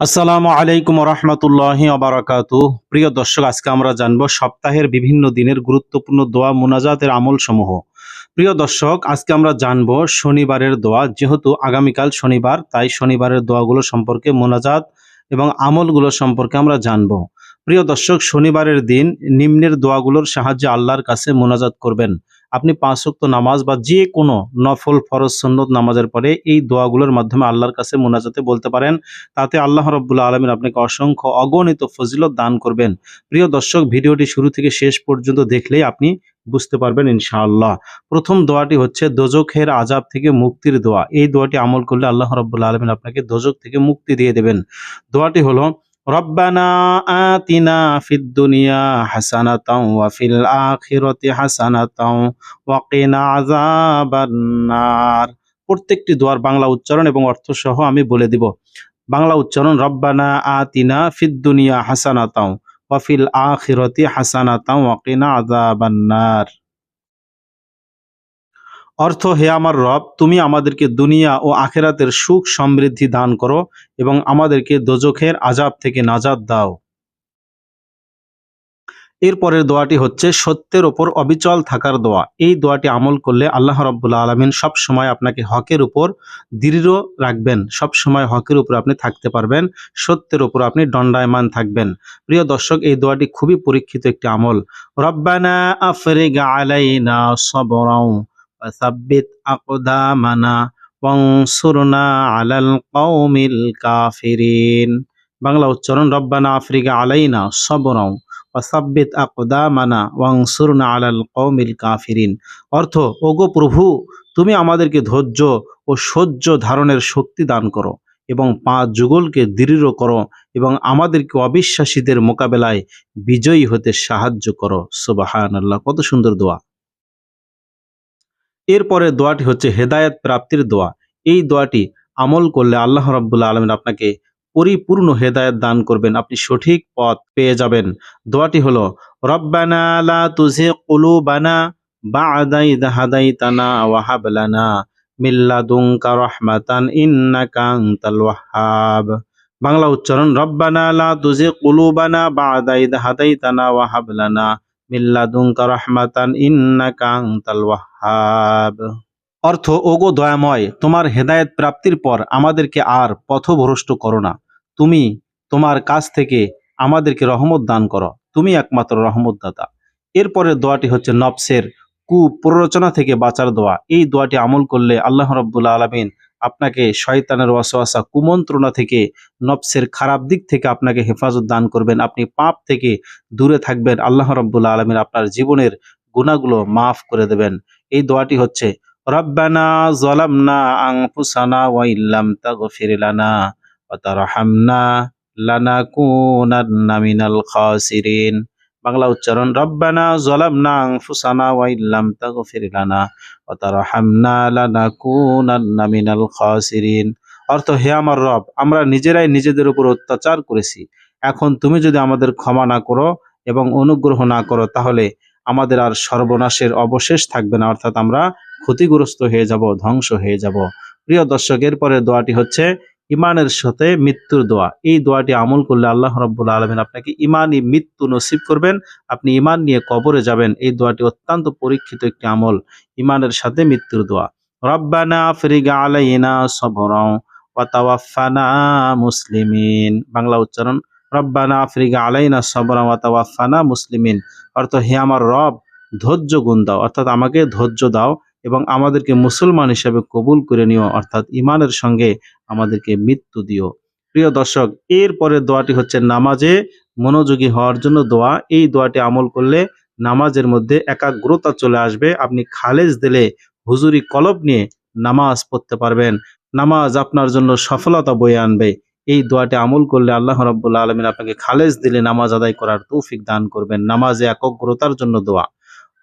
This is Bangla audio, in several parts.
আসসালামু আলাইকুম রহমতুল্লাহ আবরাকাতু প্রিয় দর্শক, আজকে আমরা জানব সপ্তাহের বিভিন্ন দিনের গুরুত্বপূর্ণ দোয়া মোনাজাতের আমল সমূহ প্রিয় দর্শক, আজকে আমরা জানব শনিবারের দোয়া, যেহেতু আগামীকাল শনিবার, তাই শনিবারের দোয়াগুলো সম্পর্কে মোনাজাত এবং আমলগুলো সম্পর্কে আমরা জানব। প্রিয় দর্শক, শনিবারের দিন নিম্নের দোয়াগুলোর সাহায্যে আল্লাহর কাছে মোনাজাত করবেন। আপনি পাঁচ ওয়াক্ত নামাজ বা যে কোনো নফল, ফরজ, সন্নত নামাজের পরে এই দোয়াগুলোর মাধ্যমে আল্লাহর কাছে মোনাজাতে বলতে পারেন। তাতে আল্লাহ রব্বুল্লা আলমিন আপনাকে অসংখ্য অগণিত ফজিলত দান করবেন। প্রিয় দর্শক, ভিডিওটি শুরু থেকে শেষ পর্যন্ত দেখলেই আপনি বুঝতে পারবেন ইনশাআল্লাহ। প্রথম দোয়াটি হচ্ছে, দোজখের আজাব থেকে মুক্তির দোয়া। এই দোয়াটি আমল করলে আল্লাহ রব্বুল্লা আলমিন আপনাকে দোজক থেকে মুক্তি দিয়ে দেবেন। দোয়াটি হলো রব্বানা আতিনা ফিদ দুনিয়া হাসানাতাও ওয়া ফিল আখিরাতি হাসানাতাও ওয়া কিনা আযাবান নার প্রত্যেকটি দোয়ার বাংলা উচ্চারণ এবং অর্থ সহ আমি বলে দিব। বাংলা উচ্চারণ রব্বানা আতিনা ফিদ দুনিয়া হাসানাতাও ওয়া ফিল আখিরাতি হাসানাতাও ওয়া কিনা আযাবান্নার। অর্থ, হে আমার রব, তুমি আমাদেরকে দুনিয়া ও আখেরাতের সুখ সমৃদ্ধি দান করো এবং আমাদেরকে দোজখের আজাব থেকে নাজাদ দাও। এরপরের দোয়াটি হচ্ছে, সত্যের ওপর অবিচল থাকার দোয়া। এই দোয়াটি আমল করলে আল্লাহ রব্বুল্লা আলমিন সময় আপনাকে হকের উপর দৃঢ় রাখবেন, সব সময় হকের উপর আপনি থাকতে পারবেন, সত্যের উপর আপনি দণ্ডায়মান থাকবেন। প্রিয় দর্শক, এই দোয়াটি খুবই পরীক্ষিত একটি আমল। রব্বানা আফরিগ আলাইনা সবরাও সাব্বিত اقدامنا وانصرنا আলাল القوم الكافرين বাংলা উচ্চারণ, রব্বানা আফ্রিকা আলাইনা সবরাও ওয়াসাব্বিত আকদামানা ওয়াংসুরনা আলাল কৌমিল কাফিরিন। অর্থ, ওগো প্রভু, তুমি আমাদেরকে ধৈর্য ও সহ্য ধারণের শক্তি দান করো এবং পা যুগলকে দৃঢ় করো এবং আমাদেরকে অবিশ্বাসীদের মোকাবেলায় বিজয়ী হতে সাহায্য করো। সুবাহান আল্লাহ কত সুন্দর দোয়া। এরপরে দোয়াটি হচ্ছে হেদায়েত প্রাপ্তির দোয়া। এই দোয়াটি আমল করলে আল্লাহ রাব্বুল আলমিন আপনাকে পরিপূর্ণ হেদায়েত দান করবেন, আপনি সঠিক পথ পেয়ে যাবেন। দোয়াটি হলো, রব্বানা লা তুজি কুলুবানা বা'দা ইদ হাদাইতানা ওয়া হাব লানা মিন লাদুনকা রাহমাতান ইন্নাকা আনতাল ওয়াহ্হাব। বাংলা উচ্চারণ, রব্বানা তুজি কুলুবানা বা'দা ইদ হাদাইতানা ওয়া হাব লানা মিল্লাদুঙ্কা রহমাতান ইন্নাকা আনতাল ওয়াহ্হাব অর্থ, ওগো দয়াময়, তোমার হেদায়েত প্রাপ্তির পর আমাদেরকে আর পথভ্রষ্ট করো না। তুমি তোমার কাছ থেকে আমাদেরকে রহমত দান করো। তুমি একমাত্র রহমত দাতা এরপরের দোয়াটি হচ্ছে নফসের কুপ্ররোচনা থেকে বাঁচার দোয়া। এই দোয়াটি আমল করলে আল্লাহ রব্বুল্লা আলমিন আপনাকে শয়তানের ওয়াসওয়াসা কুমন্ত্রণা থেকে, নফসের খারাপ দিক থেকে আপনাকে হেফাজত দান করবেন। আপনি পাপ থেকে দূরে থাকবেন। আল্লাহ রব্বুল্লা আলমিন আপনার জীবনের গুণাগুলো মাফ করে দেবেন। এই দোয়াটি হচ্ছে, রব্বানা জলামনা আংফুসানা ওয়া ইল্লাম তাগফির লানা ওয়া তারহামনা লানাকুনান্না মিনাল খাসিরিন। বাংলা উচ্চারণ, রব্বানা জলামনা আংফুসানা ওয়া ইল্লাম তাগফির লানা ওয়া তারহামনা লানাকুনান্না মিনাল খাসিরিন। অর্থ, হে আমার রব, আমরা নিজেরাই নিজেদের উপর অত্যাচার করেছি। এখন তুমি যদি আমাদের ক্ষমা না করো এবং অনুগ্রহ না করো, তাহলে আমাদের আর সর্বনাশের অবশেষ থাকবে না, অর্থাৎ আমরা ক্ষতিগ্রস্ত হয়ে যাব, ধ্বংস হয়ে যাব। প্রিয় দর্শকের পরে দোয়াটি হচ্ছে ইমানের সাথে মৃত্যুর দোয়া। এই দোয়াটি আমল করলে আল্লাহ রব্বুল আলমিন আপনাকে ইমানই মৃত্যু নসিব করবেন, আপনি ইমান নিয়ে কবরে যাবেন। এই দোয়াটি অত্যন্ত পরীক্ষিত একটি আমল, ইমানের সাথে মৃত্যুর দোয়া। রব্বানা আফরিগা আলাইনা সবরাও ওয়াতাওয়াফানা মুসলিমিন। বাংলা উচ্চারণ রব্বানা আফ্রিকা আলাইনা সবরা ওয়াতাওয়াফানা মুসলিমিন। অর্থ হে আমার রব, ধৈর্য গুণ দাও, অর্থাৎ আমাকে ধৈর্য দাও এবং আমাদেরকে মুসলমান হিসেবে কবুল করে নিও, অর্থাৎ ইমানের সঙ্গে আমাদেরকে মৃত্যু দিও। প্রিয় দর্শক এরপরে দোয়াটি হচ্ছে নামাজে মনোযোগী হওয়ার জন্য দোয়া। এই দোয়াটি আমল করলে নামাজের মধ্যে একাগ্রতা চলে আসবে, আপনি খালেজ দিলে হুজুরি কলব নিয়ে নামাজ পড়তে পারবেন। নামাজ আপনার জন্য সফলতা বয়ে আনবে। এই দোয়াটি আমল করলে আল্লাহ রাব্বুল আলমিন আপনাকে খালেজ দিলে, নামাজ আদায় করার তৌফিক দান করবেন। নামাজে একগ্রতার জন্য দোয়া।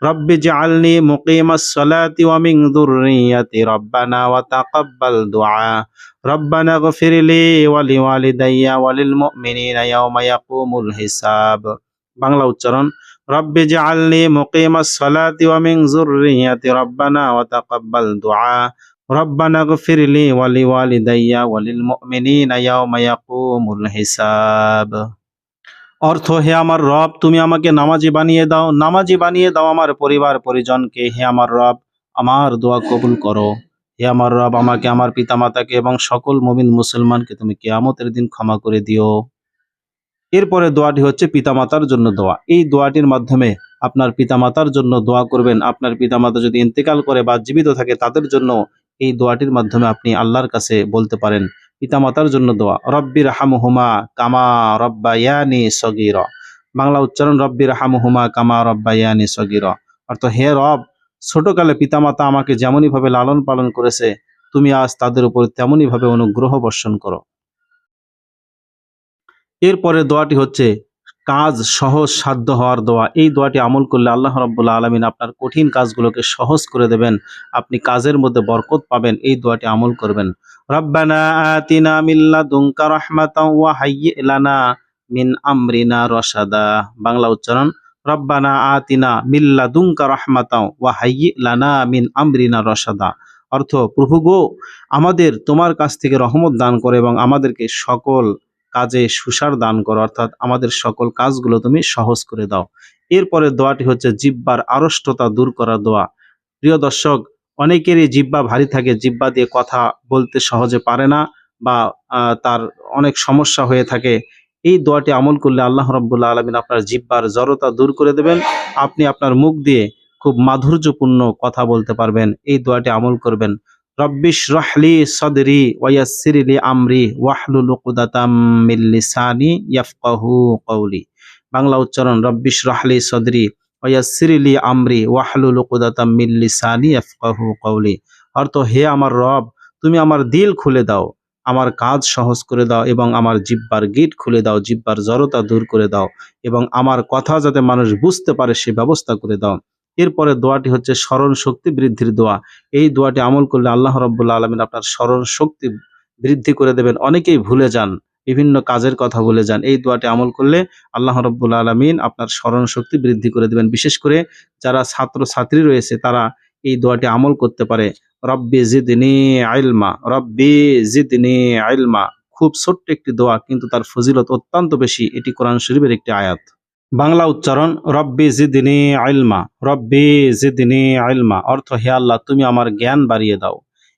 রব্বি জাআলনি মুকিমাস সালাতি ওয়া মিন যুররিয়াতি রব্বানা ওয়া তাকাব্বাল দুআ। রব্বানা গফিরলি ওয়া লিওয়ালিদাইয়া ওয়া লিল মুমিনিনা ইয়াওমা ইয়াকুমুল হিসাব। বাংলা উচ্চারণ, রব্বি জাআলনি মুকিমাস সালাতি ওয়া মিন যুররিয়াতি রব্বানা ওয়া তাকাব্বাল দুআ। রব্বানা গফিরলি ওয়ালি ওয়ালিদাইয়া ওয়ালিল মুমিনিনা ইয়াউমা ইয়াকুমুল হিসাব। অর্থ, হে আমার রব, তুমি আমাকে নামাজি বানিয়ে দাও। নামাজি বানিয়ে দাও আমার পরিবার পরিজনকে। হে আমার রব, আমার দোয়া কবুল করো। হে আমার রব, আমাকে আমার পিতামাতাকে এবং সকল মুমিন মুসলমানকে তুমি কেয়ামতের দিন ক্ষমা করে দিও। এরপরে দোয়াটি হচ্ছে পিতামাতার জন্য দোয়া। এই দোয়াটির মাধ্যমে আপনার পিতামাতার জন্য দোয়া করবেন। আপনার পিতামাতা যদি ইন্তেকাল করে বা জীবিত থাকে, তাদের জন্য এই দোয়াটির মাধ্যমে আপনি আল্লাহর কাছে বলতে পারেন, পিতামাতার জন্য দোয়া রব্বির হামহুমা কামা রব্বায়ানি সগির। বাংলা উচ্চারণ রব্বির হামহুমা কামা রব্বায়ানি সগির। অর্থ, হে রব, ছোটকালে পিতামাতা আমাকে যেমনই ভাবে লালন পালন করেছে, তুমি আজ তাদের উপর তেমনই ভাবে অনুগ্রহ বর্ষণ করো। এরপরে দোয়াটি হচ্ছে কাজ সহজ সাধ্য হওয়ার দোয়া। এই দোয়াটি আমল করলে আল্লাহ রব্বুল্লা আলমিন আপনার কঠিন কাজগুলোকে সহজ করে দেবেন। আপনি কাজের মধ্যে বরকত পাবেন। এই দোয়াটি আমল করবেন। রব্বানা আতিনা মিল্লা দুঙ্কা রহমাতা ওয়া হাইয়্যি লানা মিন আমরিনা রশাদা। বাংলা উচ্চারণ, রব্বানা আতিনা মিল্লা দুঙ্কা রহমাতা ওয়া হাইয়্যি লানা মিন আমরিনা রসাদা অর্থ, প্রভু গো, আমাদের তোমার কাছ থেকে রহমত দান করে এবং আমাদেরকে সকল কাজে সুসার দান করো, অর্থাৎ আমাদের সকল কাজগুলো তুমি সহজ করে দাও। এরপরে দোয়াটি হচ্ছে জিব্বার আড়ষ্টতা দূর করা দোয়া। প্রিয় দর্শক, অনেকেরই জিব্বা ভারী থাকে, জিব্বা দিয়ে কথা বলতে সহজে পারে না বা তার অনেক সমস্যা হয়ে থাকে। এই দোয়াটি আমল করলে আল্লাহ রব্বুল্লাহ আলমিন আপনার জিব্বার জড়তা দূর করে দেবেন। আপনি আপনার মুখ দিয়ে খুব মাধুর্যপূর্ণ কথা বলতে পারবেন। এই দোয়াটি আমল করবেন। রব্বিশ রহলি সদরি ওয়াসিরলি আমরি ওয়াহলুল উকদাতাম মিন লিসানি ইয়াফকাহু কওলি। বাংলা উচ্চারণ রব্বিশ রহলি সদরি ওয়াসিরলি আমরি ওয়াহলুল উকদাতাম মিন লিসানি ইয়াফকাহু কওলি। অর্থ, হে আমার রব, তুমি আমার দিল খুলে দাও, আমার কাজ সহজ করে দাও এবং আমার জিব্বার গিট খুলে দাও, জিব্বার জড়তা দূর করে দাও এবং আমার কথা যাতে মানুষ বুঝতে পারে সে ব্যবস্থা করে দাও। এরপরে দোয়াটি হচ্ছে স্মরণ শক্তি বৃদ্ধির দোয়া। এই দোয়াটি আমল করলে আল্লাহ রব্বুল্লা আলমিন আপনার স্মরণ শক্তি বৃদ্ধি করে দেবেন। অনেকেই ভুলে যান, বিভিন্ন কাজের কথা বলে যান। এই দোয়াটি আমল করলে আল্লাহ রব্বুল্লা আলমিন আপনার স্মরণ শক্তি বৃদ্ধি করে দেবেন। বিশেষ করে যারা ছাত্র ছাত্রী রয়েছে, তারা এই দোয়াটি আমল করতে পারে। রব্বি জিদনি আইলমা, রব্বি জিদনি আইলমা। খুব ছোট্ট একটি দোয়া, কিন্তু তার ফজিলত অত্যন্ত বেশি। এটি কোরআন শরীফের একটি আয়াত। বাংলা উচ্চারণ, রব্বি জিদিনী আইলমা রব্বি জিদিনী আইলমা অর্থ, হে আল্লাহ, তুমি আমার জ্ঞান বাড়িয়ে দাও।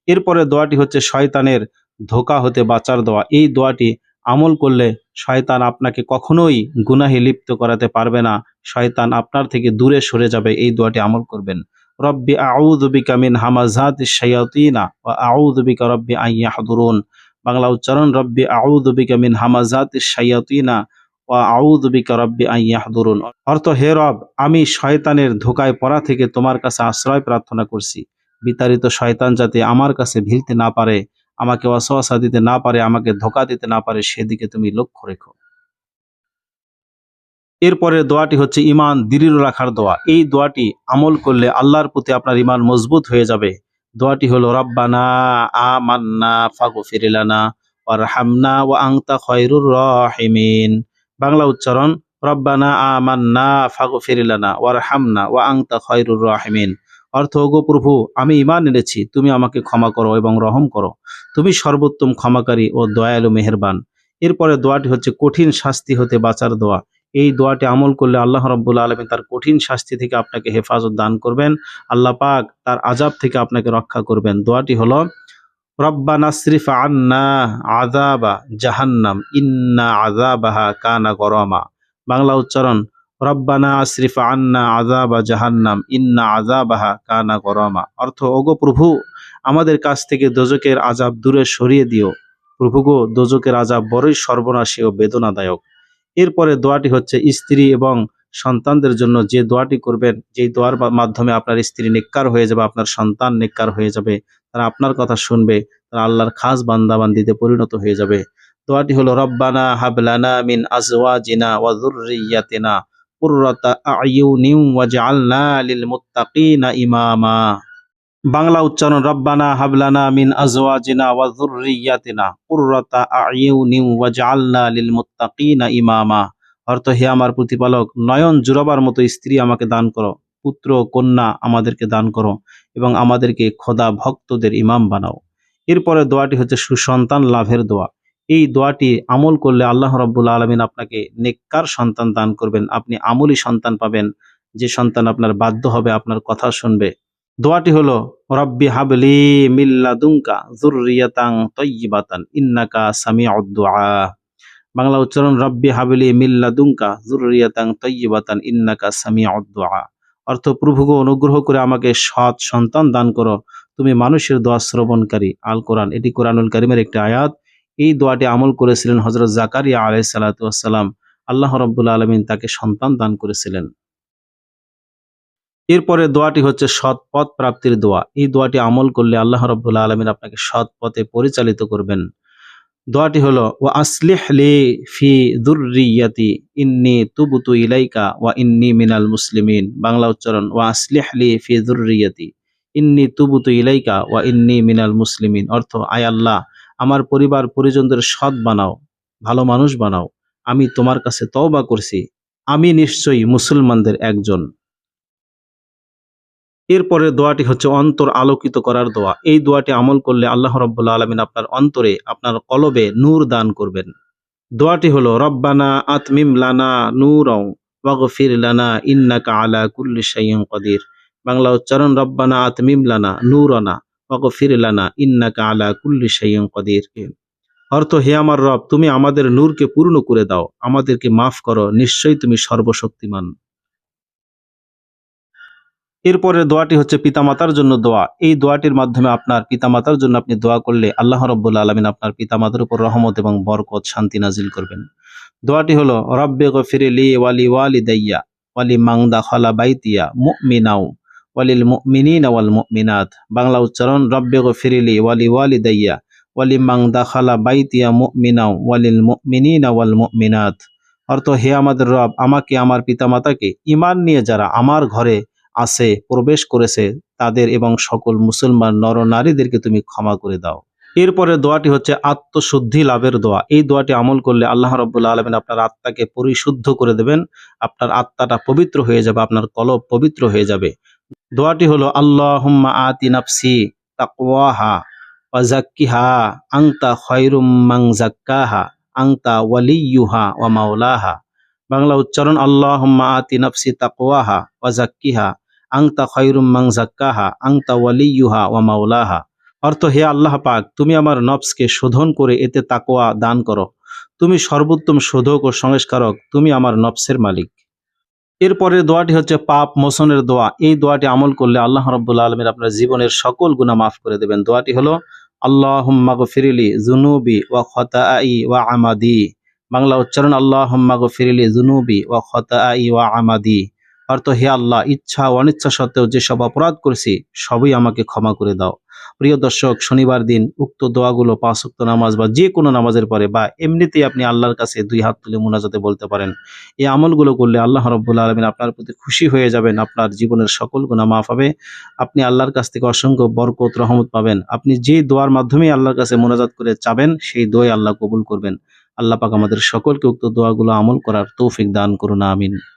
এরপরে দোয়াটি হচ্ছে, শয়তানের ধোকা হতে বাঁচার দোয়া। এই দোয়াটি আমল করলে শয়তান আপনাকে কখনোই গুনাহে লিপ্ত করাতে পারবে না। শয়তান আপনার থেকে দূরে সরে যাবে, এই দোয়াটি আমল করবেন। রব্বি আউযু বিকা মিন হামাযাতি শায়াতিনা ওয়া আউযু বিকা রব্বি আন ইয়াহদুরুন। বাংলা উচ্চারণ, রব্বি আউযু বিকা মিন হামাযাতি শায়াতিনা অর্থ, হে রব, আমি শয়তানের ধোকায় পড়া থেকে তোমার কাছে আশ্রয় প্রার্থনা করছি। বিতাড়িত শয়তান যাতে আমার কাছে ভিড়তে না পারে, আমাকে অসহসা দিতে না পারে, আমাকে ধোকা দিতে না পারে, সেদিকে তুমি লক্ষ্য রেখো। এরপরে দোয়াটি হচ্ছে ইমান দৃঢ় রাখার দোয়া। এই দোয়াটি আমল করলে আল্লাহর প্রতি আপনার ইমান মজবুত হয়ে যাবে। দোয়াটি হলো, রব্বানা আমান্না ফাগফির লানা ওয়ারহামনা ওয়া আনতা খয়রুর রাহিমিন। বাংলা উচ্চারণ, রব্বানা আমান্না ফাগফির লানা ওয়ারহামনা ওয়া আনতা খয়রুর রাহিমিন। অর্থ, ওগো প্রভু, আমি ইমান এনেছি, তুমি আমাকে ক্ষমা করো এবং রহম করো। তুমি সর্বোত্তম ক্ষমাকারী ও দয়ালু মেহেরবান। এরপরে দোয়াটি হচ্ছে, কঠিন শাস্তি হতে বাঁচার দোয়া। এই দোয়াটি আমল করলে আল্লাহ রব্বুল আলমী তার কঠিন শাস্তি থেকে আপনাকে হেফাজত দান করবেন। আল্লাহ পাক তার আজাব থেকে আপনাকে রক্ষা করবেন। দোয়াটি হলো জাহান্নাম আজাবাহা বাংলা উচ্চারণ, রব্বানা আশরিফ আন্না আজাবা জাহান্নাম, ইন্না আজাবাহা কানা গরমা। অর্থ, ওগো প্রভু, আমাদের কাছ থেকে দোজকের আজাব দূরে সরিয়ে দিও। প্রভু গো দোজকের আজাব বড়ই সর্বনাশী ও বেদনাদায়ক। এরপরে দোয়াটি হচ্ছে, স্ত্রী এবং সন্তানদের জন্য যে দোয়াটি করবেন, যেই দোয়ার মাধ্যমে আপনার স্ত্রী নেককার হয়ে যাবে, আপনার সন্তান নেককার হয়ে যাবে, তারা আপনার কথা শুনবে, তারা আল্লাহর খাস বান্দাবান্দিতে পরিণত হয়ে যাবে। দোয়াটি হলো, রব্বানা হাবলানা মিন আজওয়াজিনা ওয়া যুররিয়াতিনা কুররাতা আয়ুনিন ওয়াজআলনা লিল মুত্তাকিনা ইমামা। বাংলা উচ্চারণ, রব্বানা হাবলানা মিন আজওয়াজিনা ওয়া যুররিয়াতিনা কুররাতা আয়ুনিন ওয়াজআলনা লিল মুত্তাকিনা ইমামা। অর্থ, হে আমার প্রতিপালক, নয়ন জুড়াবার মতো স্ত্রী আমাকে দান করো, পুত্র কন্যা আমাদেরকে দান করো এবং আমাদেরকে খোদা ভক্তদের ইমাম বানাও। এরপরে দোয়াটি হচ্ছে সুসন্তান লাভের দোয়া। এই দোয়াটি আমল করলে আল্লাহ রব্বুল আলমিন আপনাকে নেককার সন্তান দান করবেন, আপনি আমলি সন্তান পাবেন, যে সন্তান আপনার বাধ্য হবে, আপনার কথা শুনবে। দোয়াটি হলো, রব্বি হাবলি মিল্লাদুঙ্কা জুররিয়াতাং তয়্যিবাতান ইন্নাকা সামিউদ দুআ বাংলা উচ্চারণ, রব্বি হাবলি মিল্লাদুঙ্কা জুররিয়াতাং তয়্যিবাতান ইন্নাকা সামিউদ দুআ অর্থ, প্রভুগো, অনুগ্রহ করে আমাকে সৎ সন্তান দান করো। তুমি মানুষের দোয়া শ্রবণকারী। আল কোরআন, এটি কোরআনুল করিমের একটি আয়াত। এই দোয়াটি আমল করেছিলেন হজরত জাকারিয়া আলাই সালাতাম আল্লাহ রব্বুল্লা আলমিন তাকে সন্তান দান করেছিলেন। এরপরে দোয়াটি হচ্ছে সৎ পথ প্রাপ্তির দোয়া। এই দোয়াটি আমল করলে আল্লাহ রব্বুল্লা আলমিন আপনাকে সৎ পথে পরিচালিত করবেন। দোয়াটি হলো ও আসলিহ লি ফি দুর্রিয়াতি, ইন্নি তুবুতু ইলাইকা ওয়া ইন্নি মিনাল মুসলিমিন। বাংলা উচ্চারণ, ওয়া আসলিহ লি ফি দুর্রিয়াতি, ইন্নি তুবুতু ইলাইকা ওয়া ইন্নি মিনাল মুসলিমিন। অর্থ, আয় আল্লাহ, আমার পরিবার পরিজনদের সৎ বানাও, ভালো মানুষ বানাও। আমি তোমার কাছে তওবা করছি। আমি নিশ্চয়ই মুসলমানদের একজন। এরপরে দোয়াটি হচ্ছে অন্তর আলোকিত করার দোয়া। এই দোয়াটি আমল করলে আল্লাহ রব্বুল্লা আলমিন আপনার অন্তরে আপনার কলবে নূর দান করবেন। দোয়াটি হলো, রব্বানা আতমিম লানা নূরং ওয়াগফির লানা ইন্নাকা আলা কুল্লি শাইইন কদির। বাংলা উচ্চারণ, রব্বানা আতমিম লানা নূরানা ওয়াগফির লানা ইন্নাকা আলা কুল্লি শাইইন কদির। অর্থ, হে আমার রব, তুমি আমাদের নূরকে পূর্ণ করে দাও। আমাদেরকে মাফ করো, নিশ্চয়ই তুমি সর্বশক্তিমান। এরপরের দোয়াটি হচ্ছে পিতামাতার জন্য দোয়া। এই দোয়াটির মাধ্যমে আপনার পিতামাতার জন্য আপনি দোয়া করলে আল্লাহ রব্বুল আলমিন আপনার পিতামাতার উপর রহমত এবং বরকত, শান্তি নাজিল করবেন। দোয়াটি হলো, রব্বে গফিরে লি ওয়ালি ওয়ালি দাইয়া ওয়ালি মাংদা খলা বাইতিয়া মুমিনাও ওয়ালিল মুমিনিন ওয়াল মুমিনাত। বাংলা উচ্চারণ, রব্বে গফিরে লি ওয়ালি ওয়ালি দাইয়া ওয়ালি মাংদা খালা বাইতিয়া মুমিনাও ওয়ালিল মুমিনিন ওয়াল মুমিনাত। অর্থ, হে আমাদের রব, আমাকে, আমার পিতামাতাকে ইমান নিয়ে যারা আমার ঘরে আছে, প্রবেশ করেছে তাদের এবং সকল মুসলমান নর নারীদেরকে তুমি ক্ষমা করে দাও। এরপরে দোয়াটি হচ্ছে আত্মশুদ্ধি লাভের দোয়া। এই দোয়াটি আমল করলে আল্লাহ রব্বুল্লা আলমিন আপনার আত্মাকে পরিশুদ্ধ করে দেবেন, আপনার আত্মাটা পবিত্র হয়ে যাবে, আপনার কলব পবিত্র হয়ে যাবে। দোয়াটি হলো আল্লাহ আতি নাফসি তাকওয়াহা ওয়াজাক্কিহা আংতা খয়রুম মাং জাক্কাহা আংতা ওয়ালিয়ুহা ওয়া মাওলাহা। বাংলা উচ্চারণ আল্লাহ আতি নাফসি তাকওয়াহা ওয়াজাক্কিহা আংতা খয়রুম মাং জাক্কাহা আংতা ওয়ালিয়ুহা ওয়া মাওলাহা। অর্থ, হে আল্লাহ পাক, তুমি আমার নফসকে শোধন করে এতে তাকোয়া দান করো। তুমি সর্বোত্তম শোধক ও সংস্কারক, তুমি আমার নফসের মালিক। এরপরে দোয়াটি হচ্ছে পাপ মোচনের দোয়া। এই দোয়াটি আমল করলে আল্লাহ রব্বুল্লা আলমীর আপনার জীবনের সকল গুণা মাফ করে দেবেন। দোয়াটি হলো আল্লাহ ফিরিলি জুনুবি ওয়া খতাই ওয়া আমাদি। বাংলা উচ্চারণ আল্লাহ ফিরিলি জুনুবি ওয়া খতাই ওয়া আমাদি। অর্থ হে আল্লাহ, ইচ্ছা ও অনিচ্ছা সত্ত্বেও যেসব অপরাধ করেছি, সবই আমাকে ক্ষমা করে দাও। প্রিয় দর্শক, শনিবার দিন উক্ত দোয়াগুলো পাঁচ উক্ত নামাজ বা যে কোনো নামাজের পরে বা এমনিতেই আপনি আল্লাহর কাছে দুই হাত তুলে মোনাজাতে বলতে পারেন, এই আমলগুলো করলে আল্লাহ রব্বুল্লা আলমিন আপনার প্রতি খুশি হয়ে যাবেন, আপনার জীবনের সকল গুণা মাফ হবে। আপনি আল্লাহর কাছ থেকে অসংখ্য বরকত, রহমত পাবেন। আপনি যে দোয়ার মাধ্যমে আল্লাহর কাছে মোনাজাত করে চাবেন, সেই দোয় আল্লাহ কবুল করবেন। আল্লাহ পাক আমাদের সকলকে উক্ত দোয়াগুলো আমল করার তৌফিক দান করুন, আমিন।